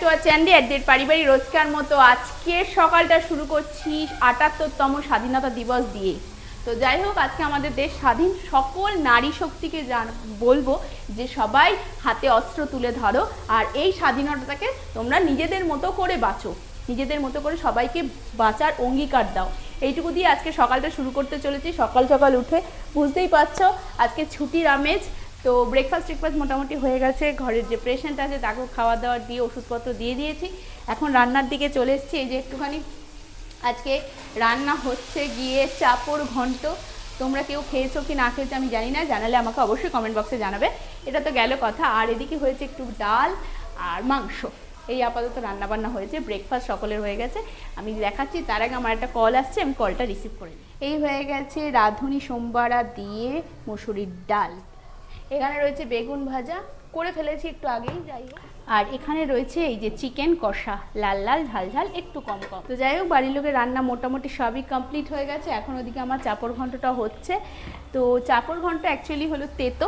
Two আর চ্যান্ডি পারিবারিক রোজকার মতো আজকের সকালটা শুরু করছি আটাত্তরতম স্বাধীনতা দিবস দিয়ে। তো যাই হোক, আজকে আমাদের দেশ স্বাধীন, সকল নারী শক্তিকে জান, বলব যে সবাই হাতে অস্ত্র তুলে ধরো আর এই স্বাধীনতাটাকে তোমরা নিজেদের মতো করে বাঁচো। নিজেদের মতো করে সবাইকে বাঁচার অঙ্গীকার দাও। এইটুকু দিয়ে আজকে সকালটা শুরু করতে চলেছি। সকাল সকাল উঠে বুঝতেই পারছ, আজকে ছুটির আমেজ তো ব্রেকফাস্ট ট্রেকফাস্ট মোটামুটি হয়ে গেছে। ঘরের যে পেশেন্ট আছে তাকেও খাওয়া দাওয়া দিয়ে ওষুধপত্র দিয়ে দিয়েছি। এখন রান্নার দিকে চলে এসেছি। এই যে একটুখানি আজকে রান্না হচ্ছে গিয়ে চাপড় ঘন্ট। তোমরা কেউ খেয়েছো কি না খেয়েছো আমি জানি না। জানালে আমাকে অবশ্যই কমেন্ট বক্সে জানাবে। এটা তো গেল কথা। আর এদিকে হয়েছে একটু ডাল আর মাংস। এই আপাতত রান্নাবান্না হয়েছে। ব্রেকফাস্ট সকলের হয়ে গেছে। আমি দেখাচ্ছি, তার আগে আমার একটা কল আসছে, আমি কলটা রিসিভ করে। এই হয়ে গেছে রাঁধুনি সোমবারা দিয়ে মুসুরির ডাল। এখানে রয়েছে বেগুন ভাজা। করে ফেলেছি একটু আগেই যাই হোক। আর এখানে রয়েছে এই যে চিকেন কষা লাল লাল ঝাল ঝাল একটু কম কম। তো যাই হোক বাড়ির লোকের রান্না মোটামুটি সবই কমপ্লিট হয়ে গেছে। এখন ওদিকে আমার চাপড় ঘন্টটা হচ্ছে। তো চাপড় ঘন্ট অ্যাকচুয়ালি হলো তেতো।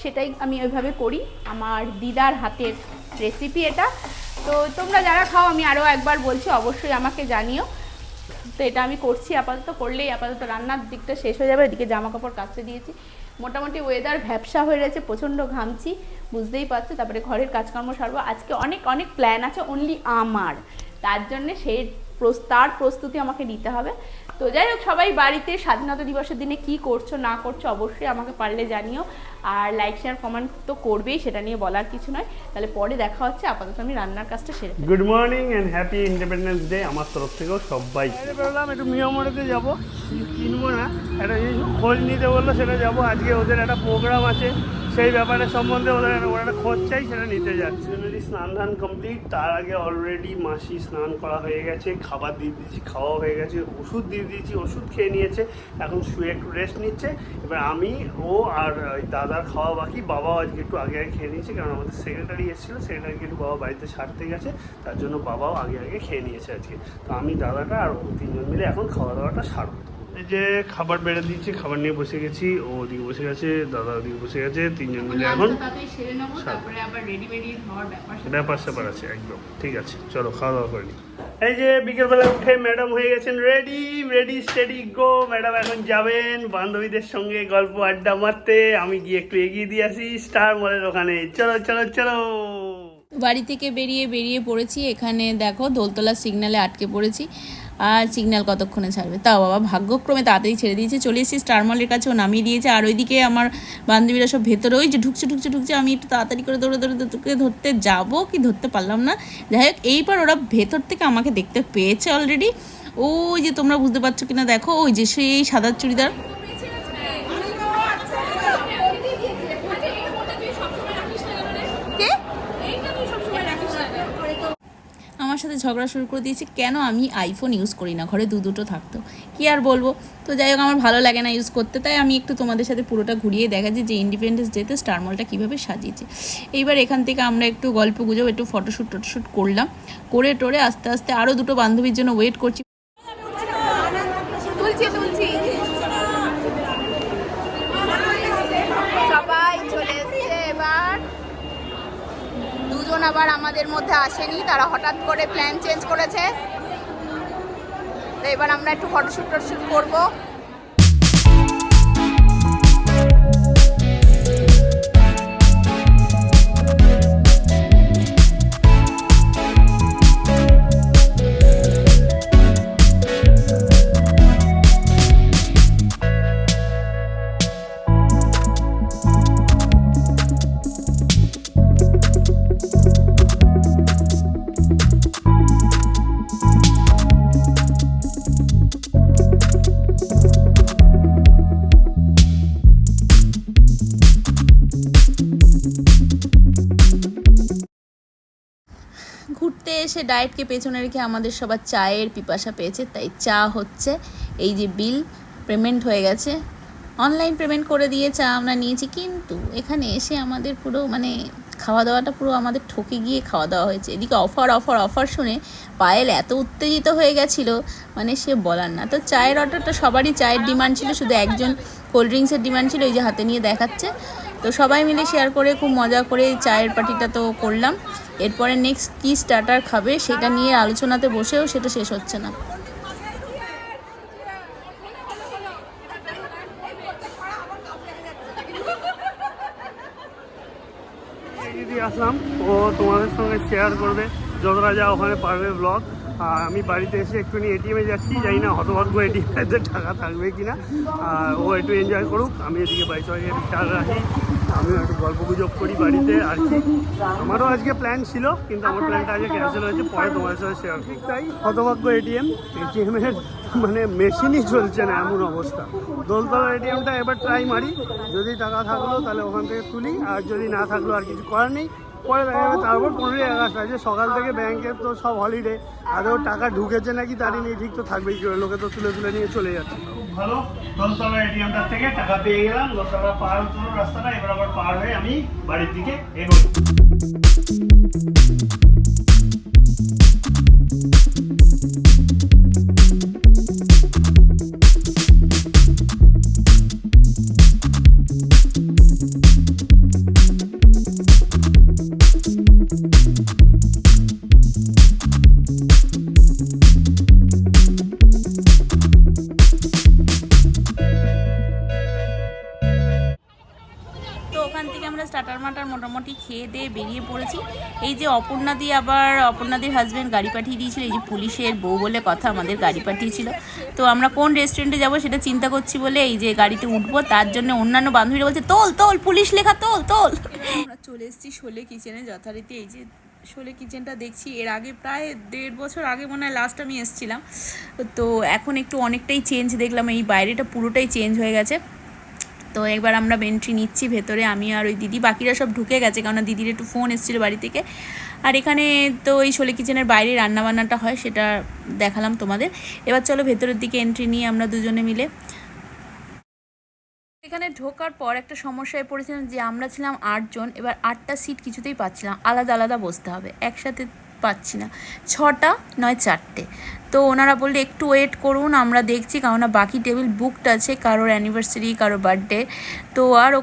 সেটাই আমি ওইভাবে করি। আমার দিদার হাতের রেসিপি এটা। তো তোমরা যারা খাও আমি আরও একবার বলছি অবশ্যই আমাকে জানিও। তো এটা আমি করছি আপাতত করলেই আপাতত রান্নার দিকটা শেষ হয়ে যাবে। এদিকে জামা কাপড় কাচতে দিয়েছি। মোটামুটি ওয়েদার ভ্যাবসা হয়ে রয়েছে, প্রচণ্ড ঘামছি, বুঝতেই পারছ। তারপরে ঘরের কাজকর্ম সারবো। আজকে অনেক অনেক প্ল্যান আছে অনলি আমার। তার জন্যে সেই তার প্রস্তুতি আমাকে নিতে হবে। তো যাই হোক সবাই বাড়িতে স্বাধীনতা দিবসের দিনে কি করছ না করছ অবশ্যই আমাকে পারলে জানিও। আর লাইক শেয়ার কমেন্ট তো করবেই সেটা নিয়ে বলার কিছু নয়। তাহলে পরে দেখা হচ্ছে আপাতত আমি রান্নার কাজটা সেরে good morning and happy independence day আমার তরফ থেকেও সবাই বললাম একটু মিয়ামরিতে যাব। কিনবো না একটা জিনিস খোঁজ নিতে বলল সেটা যাব। আজকে ওদের একটা প্রোগ্রাম আছে। সেই ব্যাপারে সম্বন্ধে ওদের ওরা একটা খোঁজ চাই, সেটা নিতে যাচ্ছে। স্নান ধান কমপ্লিট তার আগে অলরেডি মাসি স্নান করা হয়ে গেছে, খাবার দিয়ে দিয়েছি খাওয়া হয়ে গেছে, ওষুধ দিয়ে দিয়েছি, ওষুধ খেয়ে নিয়েছে, এখন শুয়ে একটু রেস্ট নিচ্ছে। এবার আমি, ও আর ওই দাদার খাওয়া বাকি, বাবাও আজকে একটু আগে আগে খেয়ে নিয়েছে, কারণ আমাদের সেক্রেটারি এসেছিল সেক্রেটারিকে একটু বাবা বাড়িতে ছাড়তে গেছে, তার জন্য বাবাও আগে আগে খেয়ে নিয়েছে আজকে। তো আমি, দাদাটা আর ও তিনজন মিলে এখন খাওয়া দাওয়াটা সারবো। এই যে খাবার বেড়ে দিয়েছি খাবার নিয়ে বসে গেছি ও ওদিকে বসে গেছে দাদা ওদিকে বসে গেছে তিনজন মিলে এখন ব্যাপার স্যাপার ব্যাপার স্যাপার আছে একদম ঠিক আছে চলো খাওয়া দাওয়া করে নিই। এই যে বিকেলবেলা উঠে ম্যাডাম হয়ে গেছেন ready ready steady go madam এখন যাবেন বান্ধবীদের সঙ্গে গল্প আড্ডা মারতে আমি গিয়ে একটু এগিয়ে দিয়ে আসি স্টার মলের ওখানে। চলো চলো চলো। বাড়ি থেকে বেরিয়ে বেরিয়ে পড়েছি এখানে দেখো দোলতলা সিগনালে আটকে পড়েছি। আর সিগন্যাল কতক্ষণে ছাড়বে? তাও বাবা ভাগ্যক্রমে তাড়াতাড়ি ছেড়ে দিয়েছে, চলে এসেছি স্টার মলের কাছেও নামিয়ে দিয়েছে। আর ওইদিকে আমার বান্ধবীরা সব ভেতরে, ওই যে ঢুকছে ঢুকছে ঢুকছে, আমি একটু তাড়াতাড়ি করে দৌড়ে দৌড়ে দৌড়ে ধরতে যাব কি ধরতে পারলাম না। যাই হোক, এইবার ওরা ভেতর থেকে আমাকে দেখতে পেয়েছে অলরেডি ওই যে তোমরা বুঝতে পারছ কিনা, দেখো, ওই যে সেই সাদা চুড়িদার। আমার সাথে ঝগড়া শুরু করে দিয়েছে, কেন আমি আইফোন ইউজ করি না ঘরে দু দুটো থাকতো। কি আর বলব? তো যাই হোক, আমার ভালো লাগে না ইউজ করতে, তাই আমি একটু তোমাদের সাথে পুরোটা ঘুরিয়ে দেখাচ্ছি যে ইন্ডিপেন্ডেন্স ডেতে স্টার মলটা কীভাবে সাজিয়েছে। এইবার এখান থেকে আমরা একটু গল্প গুজব, একটু ফটোশ্যুট টটোশ্যুট করলাম। করে টোরে আস্তে আস্তে আরও দুটো বান্ধবীর জন্য ওয়েট করছি তুলছি তুলছি সবাই চলে এসছে এবার দুজন আবার আমাদের মধ্যে আসেনি। তারা হঠাৎ করে প্ল্যান চেঞ্জ করেছে। তো এবার আমরা একটু ফটোশ্যুট টটোশ্যুট করব। এসে ডায়েটকে পেছনে রেখে আমাদের সবার চায়ের পিপাসা পেয়েছে, তাই চা হচ্ছে। এই যে বিল, পেমেন্ট হয়ে গেছে। অনলাইন পেমেন্ট করে দিয়ে চা আমরা নিয়েছি, কিন্তু এখানে এসে আমাদের পুরো মানে খাওয়া দাওয়াটা পুরো আমাদের ঠকে গিয়ে খাওয়া দাওয়া হয়েছে। এদিকে অফার অফার অফার শুনে পায়েল এত উত্তেজিত হয়ে গেছিল মানে সে বলার না। তো চায়ের অর্ডারটা সবারই চায়ের ডিমান্ড ছিল, শুধু একজন কোল্ড ড্রিঙ্কসের ডিমান্ড ছিল, এই যে হাতে নিয়ে দেখাচ্ছে। তো সবাই মিলে শেয়ার করে খুব মজা করে চায়ের পার্টিটা তো করলাম। এরপরে নেক্সট কি স্টার্টার খাবে সেটা নিয়ে আলোচনাতে বসেও সেটা শেষ হচ্ছে না। আসলাম, ও তোমাদের সঙ্গে শেয়ার করবে। যতটা যা ওখানে পারবে ব্লগ আর আমি বাড়িতে এসে একটুখানি এটিএমে যাচ্ছি, জানি না হতভাগ্য এটিএমে টাকা থাকবে কিনা। আর ও একটু এনজয় করুক, আমি এদিকে বাড়ি সবাইকে খেয়াল রাখি। আমিও একটু গল্প গুজব করি বাড়িতে, আর কি। আমারও আজকে প্ল্যান ছিল, কিন্তু আমার প্ল্যানটা আজকে ক্যান্সেল হয়েছে, পরে তোমার সাথে শেয়ার ঠিক তাই হতভাগ্য এটিএম এটিএমের মানে মেশিনই চলছে না এমন অবস্থা। দোলতলা এটিএমটা এবার ট্রাই মারি, যদি টাকা থাকল তাহলে ওখান থেকে তুলি, আর যদি না থাকল আর কিছু করার নেই। পরে দেখা যাবে তারপর পনেরোই আগস্ট আছে, সকাল থেকে ব্যাংকের তো সব হলিডে আদৌ টাকা ঢুকেছে নাকি তারই নেই, ঠিক তো থাকবেই, লোকে তো তুলে তুলে নিয়ে চলে যাচ্ছে। ভালো। দোলতলা এটিএমটা থেকে টাকা পেয়ে গেলাম। দোলতলা পার হতো রাস্তাটা, এবার আবার পার হয়ে আমি বাড়ির দিকে এগোই। মোটামুটি খেয়ে দিয়ে বেরিয়ে পড়েছি। এই যে অপর্ণাদি আবার, অপর্ণাদির হাজব্যান্ড গাড়ি পাঠিয়ে দিয়েছিল, এই যে পুলিশের বউ বলে কথা আমাদের গাড়ি পাঠিয়েছিল। তো আমরা কোন রেস্টুরেন্টে যাব সেটা চিন্তা করছি বলে এই যে গাড়িতে উঠবো, তার জন্য অন্যান্য বান্ধবীরা বলছে, তোল তোল, পুলিশ লেখা, তোল তোল! আমরা চলে এসেছি শোলে কিচেনে যথারীতি। এই যে শোলে কিচেনটা দেখছি, এর আগে প্রায় দেড় বছর আগে মনে হয় লাস্ট আমি এসেছিলাম। তো এখন একটু অনেকটাই চেঞ্জ দেখলাম, এই বাইরেটা পুরোটাই চেঞ্জ হয়ে গেছে। তো একবার আমরা এন্ট্রি নিচ্ছি ভেতরে, আমি আর ওই দিদি। বাকিরা সব ঢুকে গেছে কারণ দিদির একটু ফোন এসেছিল বাড়ি থেকে। আর এখানে তো এই শোলে কিচেনের বাইরে রান্নাবান্নাটা হয়, সেটা দেখালাম তোমাদের। এবার চলো ভেতরের দিকে এন্ট্রি নিয়ে আমরা দুজনে মিলে। এখানে ঢোকার পর একটা সমস্যায় পড়েছিলাম যে আমরা ছিলাম আটজন, এবার আটটা সিট কিছুতেই পাচ্ছিলাম আলাদা আলাদা বসতে হবে। একসাথে পাচ্ছি না। ছটা নয় চারটে। তো ওনারা বললে, একটু ওয়েট করুন, আমরা দেখছি। কারণ বাকি টেবিল বুকড আছে, কারোর অ্যানিভার্সারি কারোর বার্থডে তো আরও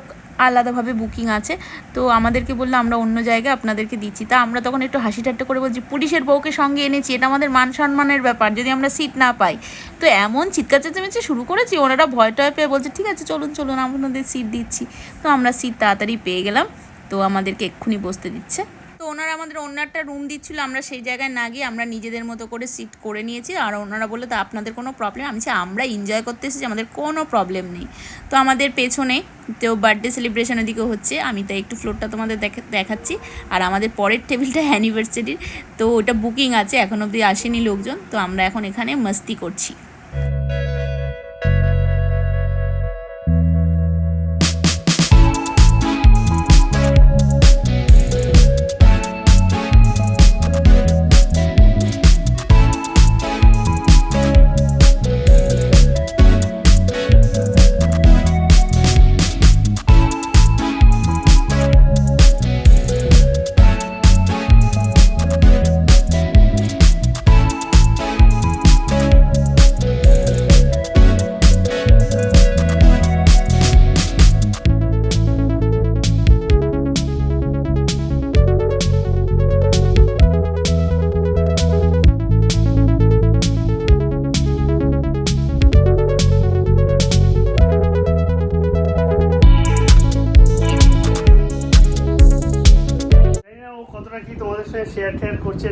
আলাদাভাবে বুকিং আছে। তো আমাদেরকে বলল, আমরা অন্য জায়গায় আপনাদেরকে দিচ্ছি। তা আমরা তখন একটু হাসি ঠাট্টা করে বলছি, পুলিশের বউকে সঙ্গে এনেছি, এটা আমাদের মান সম্মানের ব্যাপার, যদি আমরা সিট না পাই। তো এমন চিৎকার চেঁচামেচি শুরু করেছি, ওনারা ভয় টয় পেয়ে বলছে, ঠিক আছে, চলুন চলুন আপনাদের সিট দিচ্ছি। তো আমরা সিট তাড়াতাড়ি পেয়ে গেলাম। তো আমাদেরকে এক্ষুনি বসতে দিচ্ছে। তো ওনারা আমাদের অন্য একটা রুম দিচ্ছিল, আমরা সেই জায়গায় না গিয়ে আমরা নিজেদের মতো করে সিট করে নিয়েছি। আর ওনারা বলল, তো আপনাদের কোনো প্রবলেম আমি আমরা এনজয় করতে এসেছি, আমাদের কোনো প্রবলেম নেই। তো আমাদের পেছনে তো বার্থডে সেলিব্রেশনের দিকে হচ্ছে, আমি তাই একটু ফ্লোরটা তোমাদের দেখা- দেখাচ্ছি। আর আমাদের পরের টেবিলটা অ্যানিভার্সারির তো ওটা বুকিং আছে, এখন অবধি আসেনি লোকজন, তো আমরা এখন এখানে মস্তি করছি।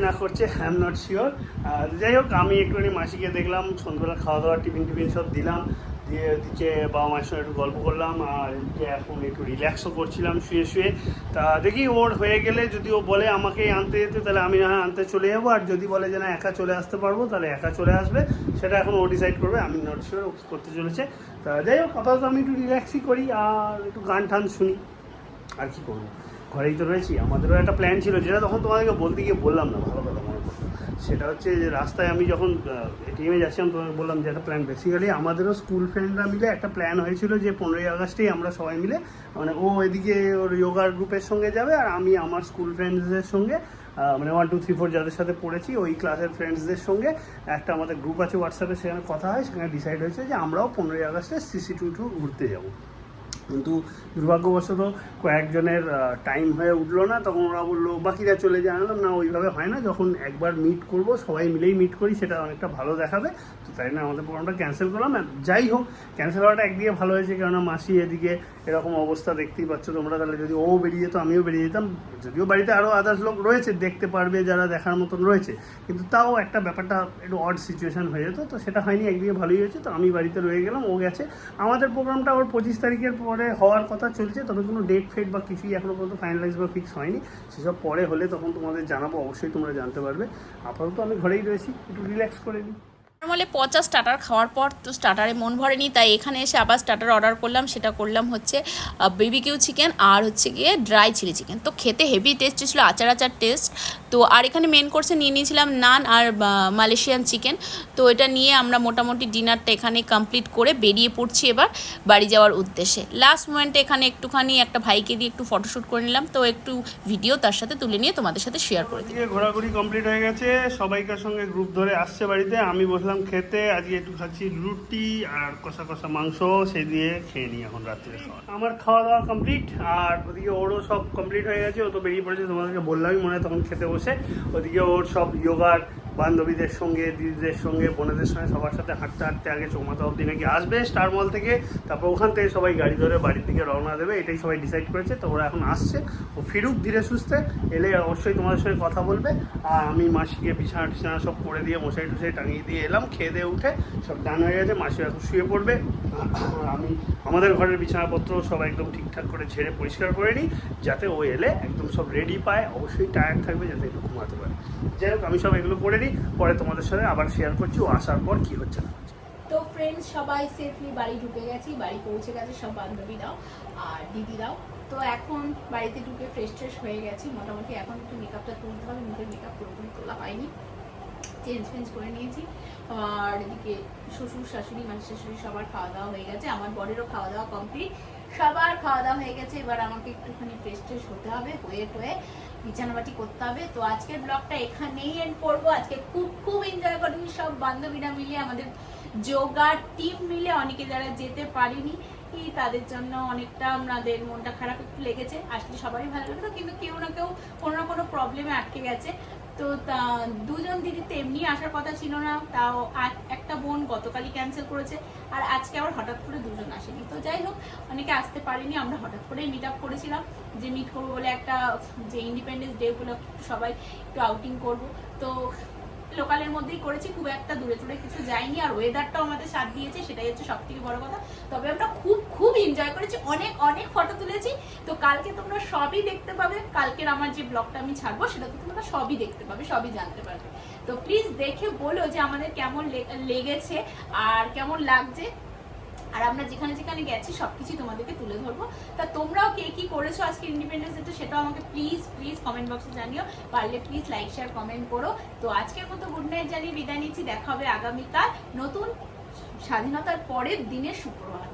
না করছে এম নট শিওর যাই হোক, আমি একটুখানি মাসিকে দেখলাম, সন্ধ্যাবেলা খাওয়া দাওয়া টিফিন টিফিন সব দিলাম, দিয়ে এদিকে বাবা মায়ের সঙ্গে একটু গল্প করলাম, আর এখন একটু রিল্যাক্সও করছিলাম, শুয়ে শুয়ে। তা দেখি ওর হয়ে গেলে যদি ও বলে আমাকে আনতে যেতে, তাহলে আমি না হয় আনতে চলে যাব, আর যদি বলে যে না, একা চলে আসতে পারব, তাহলে একা চলে আসবে। সেটা এখন ও ডিসাইড করবে, আমি নট শিওর করতে চলেছে। তা যাই হোক, আপাতত আমি একটু রিল্যাক্সই করি, আর একটু গান টান শুনি, আর কি করব। ঘরেই তো রয়েছি, আমাদেরও একটা প্ল্যান ছিল, যেটা তখন তোমাদেরকে বলতে গিয়ে বললাম না, ভালো কথা মনে সেটা হচ্ছে যে রাস্তায় আমি যখন এটিএমে যাচ্ছিলাম, তোমাকে বললাম যে একটা প্ল্যান বেসিক্যালি আমাদেরও স্কুল ফ্রেন্ডরা মিলে একটা প্ল্যান হয়েছিল যে পনেরোই আগস্টেই আমরা সবাই মিলে মানে ও এদিকে ওর যোগার গ্রুপের সঙ্গে যাবে আর আমি আমার স্কুল ফ্রেন্ডসদের সঙ্গে মানে ওয়ান টু থ্রি ফোর যাদের সাথে পড়েছি, ওই ক্লাসের ফ্রেন্ডসদের সঙ্গে একটা আমাদের গ্রুপ আছে হোয়াটসঅ্যাপে সেখানে কথা হয়, সেখানে ডিসাইড হয়েছে যে আমরাও পনেরোই আগস্টে সিসি টু টু ঘুরতে যাব। কিন্তু দুর্ভাগ্যবশত কয়েকজনের টাইম হয়ে উঠল না, তখন ওরা বলল, বাকিরা চলে যায়। আনলাম, না, ওইভাবে হয় না, যখন একবার মিট করব, সবাই মিলেই মিট করি, সেটা অনেকটা ভালো দেখাবে। তো তাই না, আমাদের প্রোগ্রামটা ক্যান্সেল করলাম। যাই হোক ক্যান্সেল হওয়াটা একদিকে ভালো হয়েছে, কেননা মাসি এদিকে এরকম অবস্থা দেখতেই পাচ্ছ তোমরা। তাহলে যদি ও বেরিয়ে যেত, আমিও বেরিয়ে যেতাম। যদিও বাড়িতে আরও আদার্স লোক রয়েছে, দেখতে পারবে যারা দেখার মতন রয়েছে। কিন্তু তাও একটা ব্যাপারটা একটু অড সিচুয়েশন হয়ে যেত। তো সেটা হয়নি, একদিকে ভালোই হয়েছে। তো আমি বাড়িতে রয়ে গেলাম, ও গেছে। আমাদের প্রোগ্রামটা ওর পঁচিশ তারিখের পরে হওয়ার কথা চলছে, তবে কোনো ডেট ফেট বা কিছুই এখনও পর্যন্ত ফাইনালাইজ বা ফিক্স হয়নি। সেসব পরে হলে তখন তোমাদের জানাব, অবশ্যই তোমরা জানতে পারবে। আপাতত আমি ঘরেই রয়েছি, একটু রিল্যাক্স করে নিই। নর্মালি পচা স্টার্টার খাওয়ার পর তো স্টার্টারে মন ভরেনি, তাই এখানে এসে আবার স্টার্টার অর্ডার করলাম, সেটা করলাম হচ্ছে বিবিকিউ চিকেন আর হচ্ছে গিয়ে ড্রাই চিলি চিকেন তো খেতে হেভি টেস্টি ছিল আচার আচার টেস্ট তো আর এখানে মেন কোর্সে নিয়ে নিয়েছিলাম নান আর মালয়েশিয়ান চিকেন তো এটা নিয়ে আমরা মোটামুটি ডিনারটা এখানে কমপ্লিট করে বেরিয়ে পড়ছি এবার বাড়ি যাওয়ার উদ্দেশ্যে। লাস্ট মোমেন্টে এখানে একটুখানি একটা ভাইকে দিয়ে একটু ফটোশ্যুট করে নিলাম। তো একটু ভিডিও তার সাথে তুলে নিয়ে তোমাদের সাথে শেয়ার করে দিই ঘোরাঘুরি কমপ্লিট হয়ে গেছে। সবাইকার সঙ্গে গ্রুপ ধরে আসছে বাড়িতে। আমি বসলাম খেতে। আজকে একটু খাচ্ছি রুটি আর কষা কষা মাংস। সে দিয়ে খেয়ে নিই এখন রাত্রে খাওয়া। আমার খাওয়া দাওয়া কমপ্লিট আর ওদিকে ওরও সব কমপ্লিট হয়ে গেছে। ও তো বেরিয়ে পড়েছে। তোমাদেরকে বললামই মনে হয় তখন খেতে বসে ওদিকে ওর সব যোগার বান্ধবীদের সঙ্গে, দিদিদের সঙ্গে, বোনেদের সঙ্গে সবার সাথে হাঁটতে হাঁটতে আগে চৌমাথা অবধি নাকি আসবে স্টার মল থেকে, তারপর ওখান থেকে সবাই গাড়ি ধরে বাড়ির দিকে রওনা দেবে, এটাই সবাই ডিসাইড করেছে, তো ওরা এখন আসছে। ও ফিরুক ধীরে সুস্থে, এলে অবশ্যই তোমাদের সঙ্গে কথা বলবে। আর আমি মাসিকে বিছানা টিছানা সব করে দিয়ে মশাই টুসাই টাঙিয়ে দিয়ে এলাম, খেয়ে দিয়ে উঠে সব ডান হয়ে গেছে মাসি এখন শুয়ে পড়বে। আমি আমাদের ঘরের বিছানাপত্র সব একদম ঠিকঠাক করে ঝেড়ে পরিষ্কার করে নিই, যাতে ও এলে একদম সব রেডি পায়, অবশ্যই টায়ার্ড থাকবে, যাতে একটু ঘুমাতে পারে। যাই হোক, আমি সব এগুলো করে নিই পরে তোমাদের সাথে আবার শেয়ার করছি ও আসার পর কি হচ্ছে না তো ফ্রেন্ডস সবাই সেফলি বাড়ি ঢুকে গেছি, বাড়ি পৌঁছে গেছে, সব বান্ধবীরাও আর দিদিরাও। তো এখন বাড়িতে ঢুকে ফ্রেশ ট্রেশ হয়ে গেছি। মোটামুটি এখন একটু মেকআপটা তুলতে হবে, মুখের মেকআপ পুরোপুরি তোলা হয়নি। চেঞ্জ ফেঞ্জ করে নিয়েছি। আর এদিকে শ্বশুর শাশুড়ি মানে শাশুড়ি সবার খাওয়া দাওয়া হয়ে গেছে। আমার বরেরও খাওয়া দাওয়া কমপ্লিট সবার খাওয়া দাওয়া হয়ে গেছে, এবার আমাকে একটুখানি ফ্রেশ ট্রেশ হতে হবে, হয়ে টয়ে বিছানাবাটি করতে হবে। তো আজকের ব্লগটা এখানেই এন্ড করব। আজকে খুব খুব এনজয় করেছি সব বান্ধবীরা মিলে, আমাদের যোগা টিম মিলে, অনেকে যারা যেতে পারিনি তাদের জন্য অনেকটা আমাদের মনটা খারাপ একটু লেগেছে। আসলে সবাই ভালো লাগতো কিন্তু কেউ না কেউ কোনো না কোনো প্রবলেমে আটকে গেছে। তো তা- দুজন দিদি তো এমনি আসার কথা ছিল না, তাও একটা বোন গতকালই ক্যান্সেল করেছে, আর আজকে আবার হঠাৎ করে দুজন আসেনি। তো যাই হোক, অনেকে আসতে পারেনি, আমরা হঠাৎ করে মিট আপ করেছিলাম, যে মিট করব বলে একটা, যে ইন্ডিপেন্ডেন্স ডে উপলক্ষে সবাই একটু আউটিং করব। তো লোকালের মধ্যেই করেছি, খুব একটা দূরে দূরে কিছু যায়নি আর ওয়েদারটাও আমাদের সাথ দিয়েছে, সেটাই হচ্ছে সব থেকে বড় কথা। তবে আমরা খুব খুব এনজয় করেছি, অনেক অনেক ফটো তুলেছি। তো কালকে তোমরা সবই দেখতে পাবে, কালকের আমার যে ব্লগটা আমি ছাড়বো, সেটা তো তোমরা সবই দেখতে পাবে, সবই জানতে পারবে। তো প্লিজ দেখে বলো যে আমাদের কেমন লেগেছে, আর কেমন লাগছে। আর আমরা যেখানে যেখানে গেছি সবকিছু তোমাদেরকে তুলে ধরবো। তা তোমরাও কে কি করেছ আজকে ইন্ডিপেন্ডেন্স ডেতে সেটাও আমাকে প্লিজ প্লিজ কমেন্ট বক্সে জানিও। পারলে প্লিজ লাইক শেয়ার কমেন্ট করো। তো আজকের মতো গুড নাইট জানিয়ে বিদায় নিচ্ছি। দেখা হবে আগামীকাল নতুন স্বাধীনতার পরের দিনের শুক্রবার।